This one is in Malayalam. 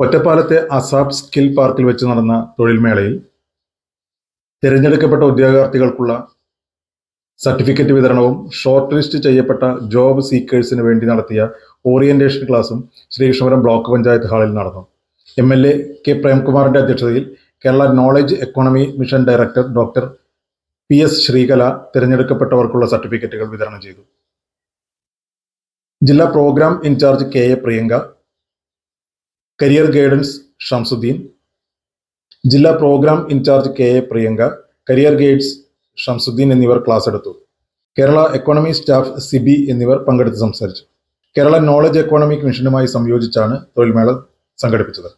ഒറ്റപ്പാലത്തെ അസാബ് സ്കിൽ പാർക്കിൽ വെച്ച് നടന്ന തൊഴിൽമേളയിൽ തിരഞ്ഞെടുക്കപ്പെട്ട ഉദ്യോഗാർത്ഥികൾക്കുള്ള സർട്ടിഫിക്കറ്റ് വിതരണവും ഷോർട്ട് ലിസ്റ്റ് ചെയ്യപ്പെട്ട ജോബ് സീക്കേഴ്സിന് വേണ്ടി നടത്തിയ ഓറിയന്റേഷൻ ക്ലാസും ശ്രീകൃഷ്ണപുരം ബ്ലോക്ക് പഞ്ചായത്ത് ഹാളിൽ നടന്നു. എം എൽ എ കെ പ്രേംകുമാറിന്റെ അധ്യക്ഷതയിൽ Kerala knowledge economy mission director doctor P S Sreekala തിരഞ്ഞെടുക്കപ്പെട്ടവർക്കുള്ള സർട്ടിഫിക്കറ്റുകൾ വിതരണം ചെയ്തു. ജില്ലാ programme in charge K A Priyanka career guidance Shamsuddin ജില്ലാ programme in charge K A Priyanka. Career guides Shamsuddin എന്നിവർ ക്ലാസ് എടുത്തു. കേരള എക്കോണമി സ്റ്റാഫ് സിബി എന്നിവർ പങ്കെടുത്ത് സംസാരിച്ചു. കേരള നോളജ് എക്കോണമിക് മിഷനുമായി സംയോജിച്ചാണ് തൊഴിൽമേള സംഘടിപ്പിച്ചത്.